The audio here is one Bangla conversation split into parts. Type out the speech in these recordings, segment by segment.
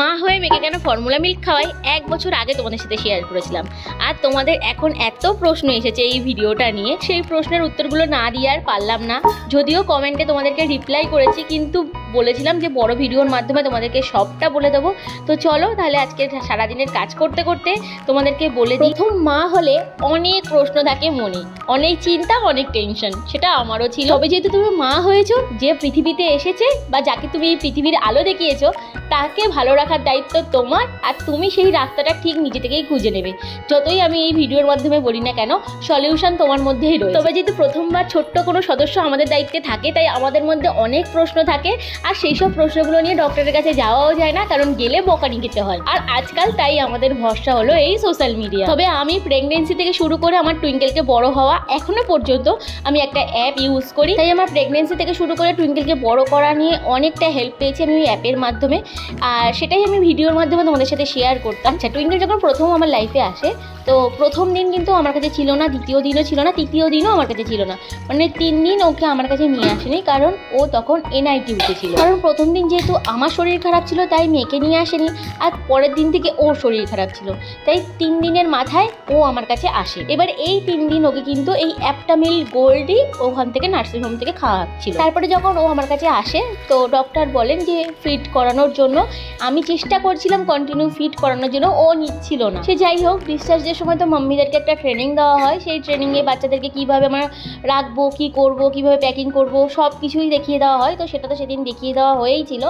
মা হয়ে মেয়েকে কেন ফর্মুলা মিল্ক খাওয়াই, এক বছর আগে তোমাদের সাথে শেয়ার করেছিলাম। আর তোমাদের এখন এত প্রশ্ন এসেছে এই ভিডিওটা নিয়ে, সেই প্রশ্নের উত্তরগুলো না দিয়ে আর পারলাম না। যদিও কমেন্টে তোমাদেরকে রিপ্লাই করেছি, কিন্তু বলেছিলাম যে বড় ভিডিওর মাধ্যমে তোমাদেরকে সবটা বলে দেবো। তো চলো তাহলে আজকে সারাদিনের কাজ করতে করতে তোমাদেরকে বলে দিই। প্রথম মা হলে অনেক প্রশ্ন থাকে মনে অনেক চিন্তা অনেক টেনশন সেটা আমারও ছিল। তবে যেহেতু তুমি মা হয়েছো যে পৃথিবীতে এসেছে বা যাকে তুমি এই পৃথিবীর আলো দেখিয়েছো তাকে ভালো রাখার দায়িত্ব তোমার আর তুমি সেই রাস্তাটা ঠিক নিজে থেকেই খুঁজে নেবে। যতই আমি এই ভিডিওর মাধ্যমে বলি না কেন সলিউশন তোমার মধ্যেই রয়েছে। তবে যেহেতু প্রথমবার ছোট্ট কোনো সদস্য আমাদের দায়িত্বে থাকে তাই আমাদের মধ্যে অনেক প্রশ্ন থাকে। আর সেই সব প্রশ্নগুলো নিয়ে ডক্টরের কাছে যাওয়াও যায় না, কারণ গেলে বকানি খেতে হয়। আর আজকাল তাই আমাদের ভরসা হলো এই সোশ্যাল মিডিয়া তবে আমি প্রেগনেন্সি থেকে শুরু করে আমার টুইঙ্কেলকে বড় হওয়া এখনও পর্যন্ত আমি একটা অ্যাপ ইউজ করি। তাই আমার প্রেগনেন্সি থেকে শুরু করে টুইঙ্কেলকে বড় করা নিয়ে অনেকটা হেল্প পেয়েছি আমি ওই অ্যাপের মাধ্যমে। আর সেটাই আমি ভিডিওর মাধ্যমে তোমাদের সাথে শেয়ার করতাম। আচ্ছা টুইঙ্কেল যখন প্রথম আমার লাইফে আসে, তো প্রথম দিন কিন্তু আমার কাছে ছিল না, দ্বিতীয় দিনও ছিল না, তৃতীয় দিনও আমার কাছে ছিল না। মানে তিন দিন ওকে আমার কাছে নিয়ে আসেনি, কারণ ও তখন এনআইটি উঠেছিল কারণ প্রথম দিন যেহেতু আমার শরীর খারাপ ছিল, তাই মেয়েকে নিয়ে আসেনি। আর পরের দিন থেকে ওর শরীর খারাপ ছিল। তাই তিন দিনের মাথায় ও আমার কাছে আসে। এবার এই তিন দিন ওকে কিন্তু এই অ্যাপটা মিল গোল্ডই ওখান থেকে নার্সিংহোম থেকে খাওয়াচ্ছিল তারপরে যখন ও আমার কাছে আসে, তো ডক্টর বলেন যে ফিট করানোর জন্য আমি চেষ্টা করছিলাম কন্টিনিউ ফিট করানোর জন্য। ও নিচ্ছিল না। সে যাই হোক ডিসচার্জের সময় তো মাম্মিদেরকে একটা ট্রেনিং দেওয়া হয়। সেই ট্রেনিংয়ে বাচ্চাদেরকে কীভাবে আমরা রাখব, কী করব, কীভাবে প্যাকিং করব সব কিছুই দেখিয়ে দেওয়া হয়। তো সেটা তো সেদিন দেখিয়ে দেওয়া হয়েই ছিল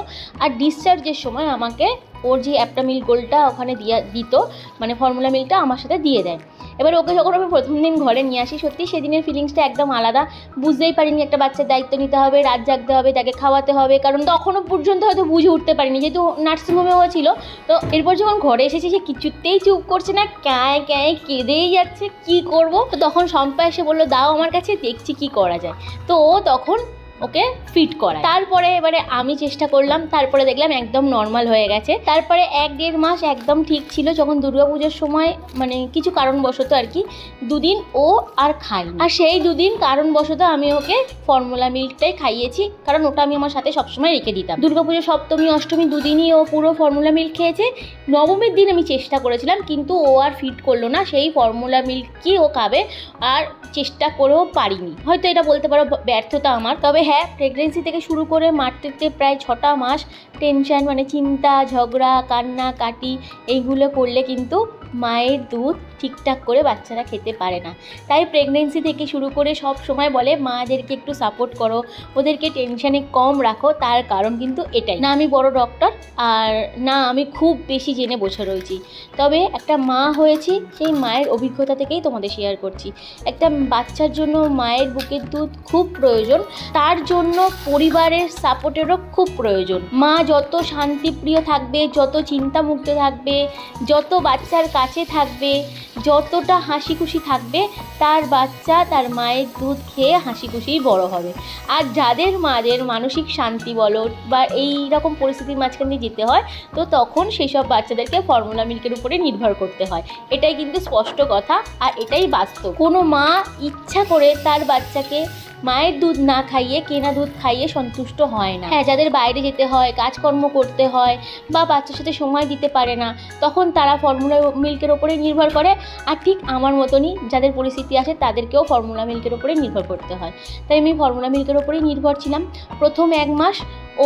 আর ডিসচার্জের সময় আমাকে ওর যে অ্যাপটা মিল গোলটা ওখানে দিয়া, দিত মানে ফর্মুলা মিলটা আমার সাথে দিয়ে দেয়। এবার ওকে যখন আমি প্রথম দিন ঘরে নিয়ে আসি, সত্যি সেদিনের ফিলিংসটা একদম আলাদা। বুঝতেই পারিনি একটা বাচ্চার দায়িত্ব নিতে হবে, রাত জাগতে হবে, তাকে খাওয়াতে হবে, কারণ তখনও পর্যন্ত হয়তো বুঝে উঠতে পারিনি। যেহেতু নার্সিংহোমেও ছিল, তো এরপর যখন ঘরে এসেছি, সে কিছুতেই চুপ করছে না ক্যাঁয় ক্যাঁয় কেঁদেই যাচ্ছে, কি করব? তো তখন শম্পা এসে বলল, দাও আমার কাছে, দেখছি কি করা যায়। তো ও তখন ওকে ফিট করা তারপরে এবারে আমি চেষ্টা করলাম, তারপরে দেখলাম একদম নর্মাল হয়ে গেছে। তারপরে এক দেড় মাস একদম ঠিক ছিল যখন দুর্গাপুজোর সময় মানে কিছু কারণবশত আর কি, দুদিন ও আর খাই আর সেই দুদিন কারণবশত আমি ওকে ফর্মুলা মিল্কটাই খাইয়েছি, কারণ ওটা আমি আমার সাথে সবসময় রেখে দিতাম। দুর্গাপুজো সপ্তমী, অষ্টমী দুদিনই ও পুরো ফর্মুলা মিল্ক খেয়েছে। নবমীর দিন আমি চেষ্টা করেছিলাম, কিন্তু ও আর ফিট করল না, সেই ফর্মুলা মিল্কই ও খাবে আর চেষ্টা করেও পারিনি। হয়তো এটা বলতে পারো ব্যর্থতা আমার, তবে হ্যাঁ প্রেগনেন্সি থেকে শুরু করে মারতে প্রায় ছটা মাস টেনশান মানে চিন্তা, ঝগড়া কান্না কাটি এইগুলো করলে কিন্তু মায়ের দুধ ঠিকঠাক করে বাচ্চারা খেতে পারে না। তাই প্রেগনেন্সি থেকে শুরু করে সব সময় বলে, মাদেরকে একটু সাপোর্ট করো, ওদেরকে টেনশানে কম রাখো। তার কারণ কিন্তু এটাই। না, আমি বড় ডক্টর আর না, আমি খুব বেশি জেনে বসে রয়েছি। তবে একটা মা হয়েছি, সেই মায়ের অভিজ্ঞতা থেকেই তোমাদের শেয়ার করছি। একটা বাচ্চার জন্য মায়ের বুকের দুধ খুব প্রয়োজন, তার জন্য পরিবারের সাপোর্টেরও খুব প্রয়োজন। মা যত শান্তিপ্রিয় থাকবে, যত চিন্তামুক্ত থাকবে, যত বাচ্চার কাছে থাকবে, যতটা হাসি খুশি থাকবে, তার বাচ্চা তার মায়ের দুধ খেয়ে হাসি খুশিই বড় হবে। আর যাদের মাদের মানসিক শান্তি বলো বা এই রকম পরিস্থিতির মাঝখান দিয়ে যেতে হয়, তো তখন সেই সব বাচ্চাদেরকে ফর্মুলা মিল্কের উপরে নির্ভর করতে হয়। এটাই কিন্তু স্পষ্ট কথা আর এটাই বাস্তব। কোনো মা ইচ্ছা করে তার বাচ্চাকে মায়ের দুধ না খাইয়ে, কেনা দুধ খাইয়ে সন্তুষ্ট হয় না। হ্যাঁ যাদের বাইরে যেতে হয়, কাজকর্ম করতে হয় বা বাচ্চার সাথে সময় দিতে পারে না, তখন তারা ফর্মুলা মিল্কের ওপরে নির্ভর করে। আর ঠিক আমার মতনই যাদের পরিস্থিতি আসে তাদেরকেও ফর্মুলা মিল্কের ওপরে নির্ভর করতে হয়। তাই আমি ফর্মুলা মিল্কের ওপরেই নির্ভর ছিলাম। প্রথম এক মাস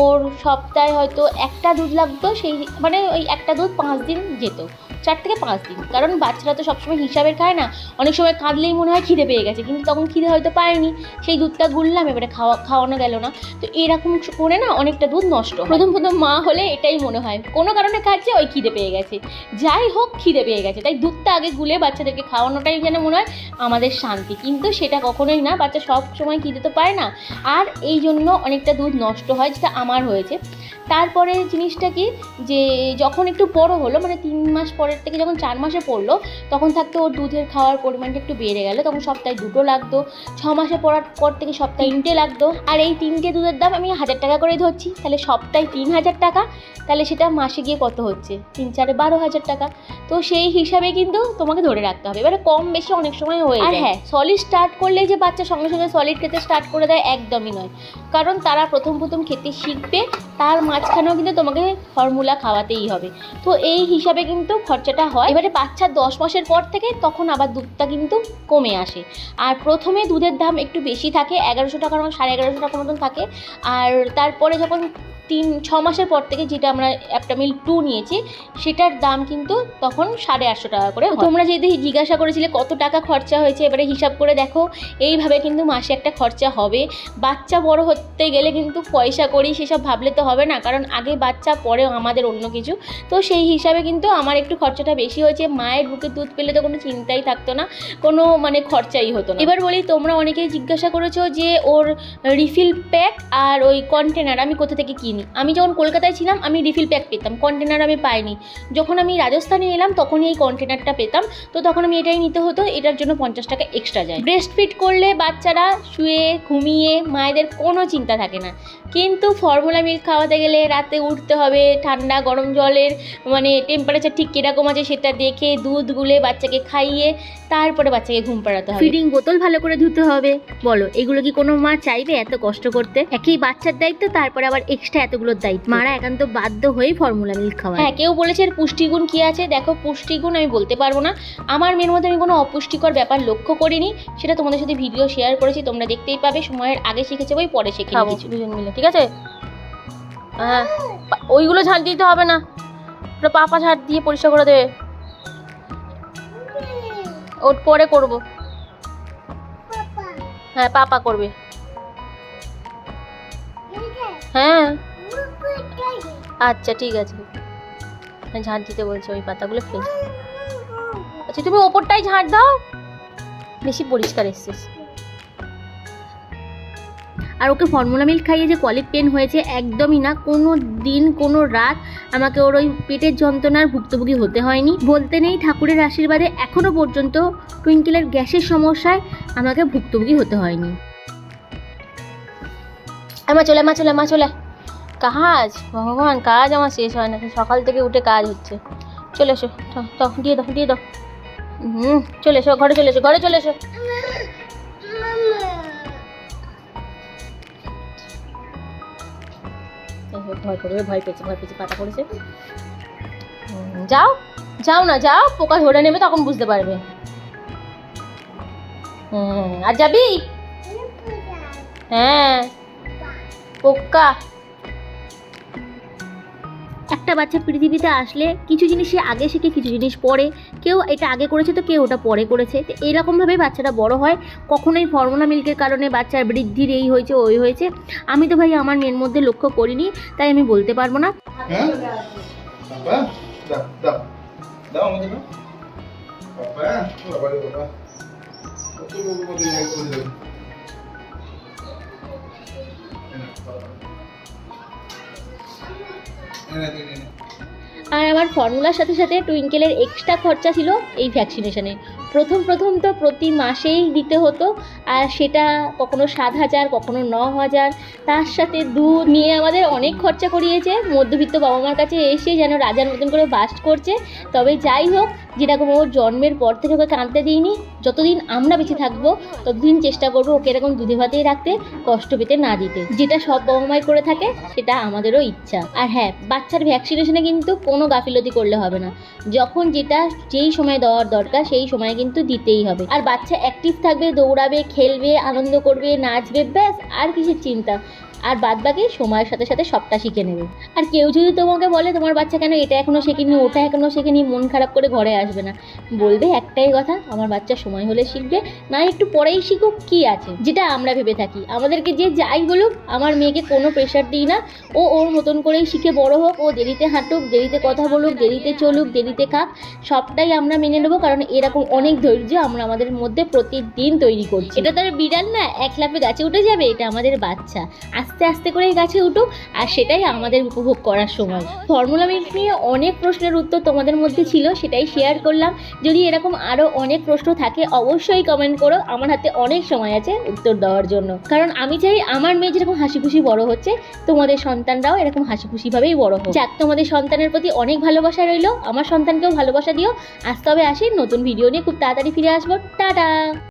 ওর সপ্তাহে হয়তো একটা দুধ লাগতো, সেই মানে ওই একটা দুধ পাঁচ দিন যেত। চার থেকে পাঁচ দিন। কারণ বাচ্চারা তো সবসময় হিসাবের খায় না। অনেক সময় কাঁদলেই মনে হয় খিদে পেয়ে গেছে। কিন্তু তখন খিদে হয়তো পায়নি। সেই দুধটা গুললাম এবারে খাওয়া খাওয়ানো গেল না। তো এরকম করে না অনেকটা দুধ নষ্ট প্রথম প্রথম মা হলে এটাই মনে হয়। কোনো কারণে খাচ্ছে, ওই খিদে পেয়ে গেছে। যাই হোক, খিদে পেয়ে গেছে। তাই দুধটা আগে গুলে বাচ্চাদেরকে খাওয়ানোটাই যেন মনে হয় আমাদের শান্তি। কিন্তু সেটা কখনোই না। বাচ্চা সব সময় খিদে তো পায় না। আর এই জন্য অনেকটা দুধ নষ্ট হয়, যেটা আমার হয়েছে। তারপরে জিনিসটা কি? যে যখন একটু বড় হলো মানে তিন মাস পরে তারপরের থেকে যখন চার মাসে পড়ল তখন থাকতে ওর দুধের খাওয়ার পরিমাণটা একটু বেড়ে গেল। তখন সপ্তাহে দুটো লাগতো। ছ মাসে পড়ার পর থেকে সপ্তাহে তিনটে লাগতো। আর এই তিনটে দুধের দাম আমি হাজার টাকা করে ধরছি। তাহলে সপ্তাহে তিন হাজার টাকা? তাহলে সেটা মাসে গিয়ে কত হচ্ছে? তিন চারে বারো হাজার টাকা। তো সেই হিসাবে কিন্তু তোমাকে ধরে রাখতে হবে। এবারে কম বেশি অনেক সময় হয়ে আর হ্যাঁ সলিড স্টার্ট করলে যে বাচ্চা সঙ্গে সঙ্গে সলিড খেতে স্টার্ট করে দেয় একদমই নয়। কারণ তারা প্রথম প্রথম খেতে শিখবে তার মাঝখানেও কিন্তু তোমাকে ফর্মুলা খাওয়াতেই হবে। তো এই হিসাবে কিন্তু খরচাটা হয়, এবারে বাচ্চা দশ মাসের পর থেকে তখন আবার দুধটা কিন্তু কমে আসে। আর প্রথমে দুধের দাম একটু বেশি থাকে, এগারোশো টাকার মতো, সাড়ে এগারোশো টাকার মতন থাকে। আর তারপরে যখন তিন, ছ মাসের পর থেকে যেটা আমরা অ্যাপটামিল টু নিয়েছি, সেটার দাম কিন্তু তখন সাড়ে আটশো টাকা করে তোমরা যদি জিজ্ঞাসা করেছিলে কত টাকা খরচা হয়েছে, এবারে হিসাব করে দেখো, এইভাবে কিন্তু মাসে একটা খরচা হবে। বাচ্চা বড় হতে গেলে কিন্তু পয়সা করি সেসব ভাবলে তো হবে না, কারণ আগে বাচ্চা পরেও আমাদের অন্য কিছু। তো সেই হিসাবে কিন্তু আমার একটু খরচাটা বেশি হয়েছে। মায়ের বুকে দুধ পেলে তো কোনো চিন্তাই থাকতো না, কোনো মানে খরচাই হতো না। এবার বলি, তোমরা অনেকেই জিজ্ঞাসা করেছ যে ওর রিফিল প্যাক আর ওই কন্টেনার আমি কোথা থেকে কিনি আমি যখন কলকাতায় ছিলাম, আমি রিফিল প্যাক পেতাম। কন্টেনার আমি পাইনি। যখন আমি রাজস্থানে এলাম, তখনই এই কন্টেনারটা পেতাম। তো তখন আমি এটাই নিতে হতো, এটার জন্য পঞ্চাশ টাকা এক্সট্রা যায়। ব্রেস্ট ফিট করলে বাচ্চারা শুয়ে, ঘুমিয়ে, মায়েদের কোনো চিন্তা থাকে না। কিন্তু ফর্মুলা মিল্ক খাওয়াতে গেলে রাতে উঠতে হবে, ঠান্ডা গরম জলের মানে টেম্পারেচার ঠিক কীরকম আছে সেটা দেখে, দুধ গুলে বাচ্চাকে খাইয়ে, তারপরে বাচ্চাকে ঘুম পাড়াতে হবে। ফিডিং বোতল ভালো করে ধুতে হবে। বলো, এগুলো কি কোনো মা চাইবে এত কষ্ট করতে? একই বাচ্চার দায়িত্ব, তারপরে আবার এক্সট্রা এতগুলোর দায়িত্ব। মারা একান্ত বাধ্য হয়েই ফর্মুলা মিল্ক খাওয়া হ্যাঁ কেউ বলেছে এর পুষ্টিগুণ কি আছে? দেখো পুষ্টিগুণ আমি বলতে পারব না। আমার মেয়ের মধ্যে আমি কোনো অপুষ্টিকর ব্যাপার লক্ষ্য করিনি। সেটা তোমাদের সাথে ভিডিও শেয়ার করেছি তোমরা দেখতেই পাবে। সময়ের আগে শিখেছে বই পরে শিখে কিছু দুজন মিলে। ঠিক আছে? হ্যাঁ ওইগুলো ঝাঁট দিতে হবে না। ওটা পাপা ঝাড় দিয়ে পরিষ্কার করে দেবে। ওর পরে করব। হ্যাঁ পাপা করবে। হ্যাঁ। আচ্ছা ঠিক আছে। ঝাড় দিতে বলছে ওই পাতাগুলো ফেল। আচ্ছা তুমি ওপরটাই ঝাঁট দাও। বেশি পরিষ্কার এসছিস। আর ওকে ফর্মুলা মিল্ক খাইয়ে যে কলিক পেন হয়েছে একদমই না। কোনো দিন কোনো রাত আমাকে ওর ওই পেটের যন্ত্রণার ভুক্তভোগী হতে হয়নি। বলতে নেই ঠাকুরের আশীর্বাদে এখনও পর্যন্ত টুইঙ্কেলের গ্যাসের সমস্যায় আমাকে ভুক্তভোগী হতে হয়নি। আমার চলে মা চলে মা চলে। কাজ ভগবান কাজ আমার শেষ হয় না সকাল থেকে উঠে কাজ হচ্ছে। চলে এসো দিয়ে দাও দিয়ে দাও। হুম চলে এসো ঘরে চলে এসো ঘরে চলে এসো। ভয় করবে ভয় পেয়েছে ভয় পেয়েছে পাতা হুম, যাও যাও না যাও পোকা ধরে নেবে তখন বুঝতে পারবে। হুম আর যাবি? হ্যাঁ পোকা। একটা বাচ্চা পৃথিবীতে আসলে কিছু জিনিস সে আগে শিখে, কিছু জিনিস পরে। কেউ এটা আগে করেছে তো কেউ ওটা পরে করেছে। তো এরকমভাবেই বাচ্চাটা বড় হয়। কখনোই ফর্মুলা মিল্কের কারণে বাচ্চার বৃদ্ধির এই হয়েছে, ওই হয়েছে। আমি তো ভাই আমার মেয়ের মধ্যে লক্ষ্য করিনি, তাই আমি বলতে পারব না। হ্যাঁ বাবা। দাও দাও দাও আমাকে দাও আর আমার ফর্মুলার সাথে সাথে টুইঙ্কেলের এক্সট্রা খরচা ছিল এই ভ্যাকসিনেশানে প্রথম প্রথম তো প্রতি মাসেই দিতে হতো, আর সেটা কখনো সাত হাজার, কখনো ন হাজার। তার সাথে দুধ নিয়ে আমাদের অনেক খরচা করিয়েছে। মধ্যবিত্ত বাবা মার কাছে এসে যেন রাজার মতন করে বাস্ট করছে। তবে যাই হোক, যেরকম ওর জন্মের পর থেকে ওকে কাঁদতে দিইনি, যতদিন আমরা বেঁচে থাকব, ততদিন চেষ্টা করব ওকে এরকম দুধে ভাতেই রাখতে, কষ্ট পেতে না দিতে। যেটা সব বাবা মাই করে থাকে, সেটা আমাদেরও ইচ্ছা। আর হ্যাঁ বাচ্চার ভ্যাকসিনেশনে কিন্তু কোনো গাফিলতি করলে হবে না। যখন যেটা যেই সময় দেওয়ার দরকার, সেই সময় কিন্তু দিতেই হবে। আর বাচ্চা অ্যাক্টিভ থাকবে, দৌড়াবে, খেলবে, আনন্দ করবে, নাচবে, ব্যাস, আর কিসের চিন্তা? আর বাদ বাকি সময়ের সাথে সাথে সবটা শিখে নেবে। আর কেউ যদি তোমাকে বলে, তোমার বাচ্চা কেন এটা এখনও শেখেনি, ওটা এখনও শেখেনি, মন খারাপ করে ঘরে আসবে না? বলবে একটাই কথা, আমার বাচ্চা সময় হলে শিখবে, না একটু পরেই শিখুক কি আছে? যেটা আমরা ভেবে থাকি। আমাদেরকে যে যাই বলুক, আমার মেয়েকে কোনো প্রেশার দিই না। ও ওর মতন করেই শিখে বড় হোক, ও দেরিতে হাঁটুক, দেরিতে কথা বলুক, দেরিতে চলুক, দেরিতে খাক, সবটাই আমরা মেনে নেব, কারণ এরকম অনেক ধৈর্য আমরা আমাদের মধ্যে প্রতিদিন তৈরি করছি। এটা তার বিড়াল না, এক লাফে গাছে উঠে যাবে, এটা আমাদের বাচ্চা। আস্তে আস্তে আস্তে করে এই গাছে উঠুক, আর সেটাই আমাদের উপভোগ করার সময়। ফর্মুলা মিল্ক নিয়ে অনেক প্রশ্নের উত্তর তোমাদের মধ্যে ছিল, সেটাই শেয়ার করলাম। যদি এরকম আরও অনেক প্রশ্ন থাকে, অবশ্যই কমেন্ট করো। আমার হাতে অনেক সময় আছে উত্তর দেওয়ার জন্য। কারণ আমি চাই আমার মেয়ে যেরকম হাসি খুশি বড় হচ্ছে, তোমাদের সন্তানরাও এরকম হাসি খুশিভাবেই বড় হোক। যাক, তোমাদের সন্তানের প্রতি অনেক ভালোবাসা রইল। আমার সন্তানকেও ভালোবাসা দিও। আজ তবে আসি নতুন ভিডিও নিয়ে, খুব তাড়াতাড়ি ফিরে আসব। টাটা!